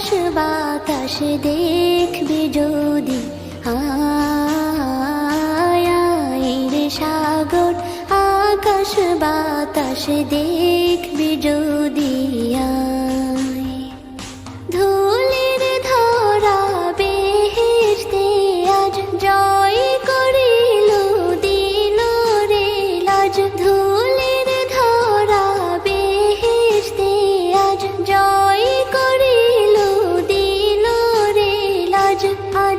আকাশ বাতাস দেখবি যদি রে সাগর, আকাশ বাতাস দেখবি যদি ধরা বেহেশতে আজ জয় ধুলির ধরা আজ জয়